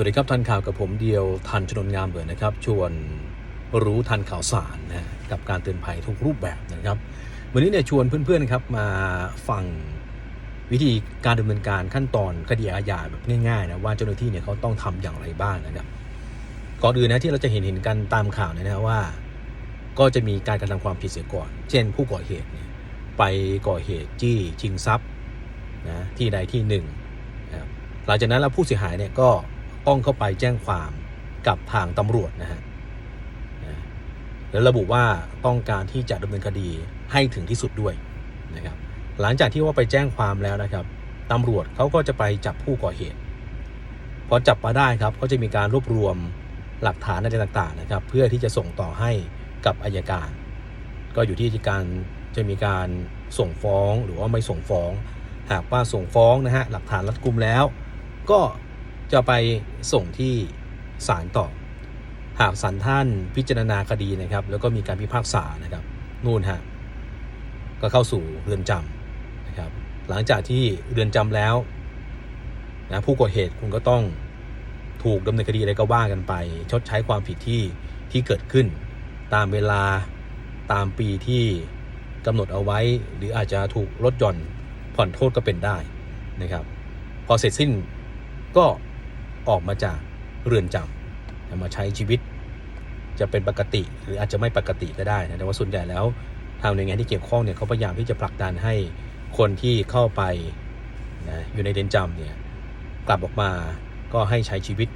สวัสดีครับทันข่าวกับผมเดียวทันชนนงามเบิดนะครับ ชวนรู้ทันข่าวสารนะกับการเตือนภัยทุกรูปแบบนะครับ วันนี้เนี่ยชวนเพื่อนๆครับมาฟังวิธีการดำเนินการขั้นตอนคดีอาญาแบบง่ายๆนะว่าเจ้าหน้าที่เนี่ยเขาต้องทำอย่างไรบ้างนะครับก่อนอื่นนะที่เราจะเห็นเห็นกันตามข่าวเนี่ยนะว่า ก็จะมีการกระทำความผิดเสียก่อน เช่น ผู้ก่อเหตุเนี่ยไปก่อเหตุจี้ชิงทรัพย์นะที่ใดที่หนึ่งนะหลังจากนั้นแล้วผู้เสียหายเนี่ยก็ ต้องเข้าไปแจ้งความกับทางตำรวจนะฮะแล้วระบุว่าต้องการที่จะดำเนินคดีให้ถึงที่สุดด้วยนะครับ หลังจากที่ว่าไปแจ้งความแล้วนะครับตำรวจเขาก็จะไปจับผู้ก่อเหตุพอจับมาได้ครับก็จะมีการรวบรวมหลักฐานอะไรต่างๆนะครับ เพื่อที่จะส่งต่อให้กับอายการ ก็อยู่ที่การจะมีการส่งฟ้องหรือว่าไม่ส่งฟ้อง หากว่าส่งฟ้องนะฮะหลักฐานรัดกุมแล้ว ก็ จะไปส่งที่ศาลต่อ หากศาลท่านพิจารณาคดีนะครับ แล้วก็มีการพิพากษานะครับ นู่นฮะก็เข้าสู่เรือนจำนะครับ หลังจากที่เรือนจำแล้วนะผู้ก่อเหตุคุณก็ต้องถูกดำเนินคดีอะไรก็ว่ากันไป ชดใช้ความผิดที่ที่เกิดขึ้น ตามเวลาตามปีที่กำหนดเอาไว้ หรืออาจจะถูกลดหย่อนผ่อนโทษก็เป็นได้นะครับ พอเสร็จสิ้นก็ ออกมาจากเรือนจำมาใช้ชีวิตจะเป็นปกติหรืออาจจะไม่ปกติก็ได้นะแต่ว่าส่วนใหญ่แล้วทางหน่วยงานที่เกี่ยวข้องเนี่ยเขาพยายามที่จะผลักดันให้คนที่เข้าไปนะอยู่ในเรือนจำเนี่ยกลับออกมาก็ให้ใช้ชีวิต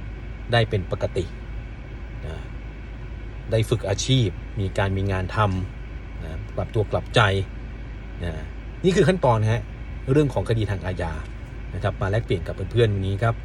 ได้เป็นปกตินะได้ฝึกอาชีพ มีการมีงานทำนะกลับตัวกลับใจนะนี่คือขั้นตอนฮะเรื่องของคดีทางอาญานะครับมาแลกเปลี่ยนกับเพื่อนๆวันนี้ครับ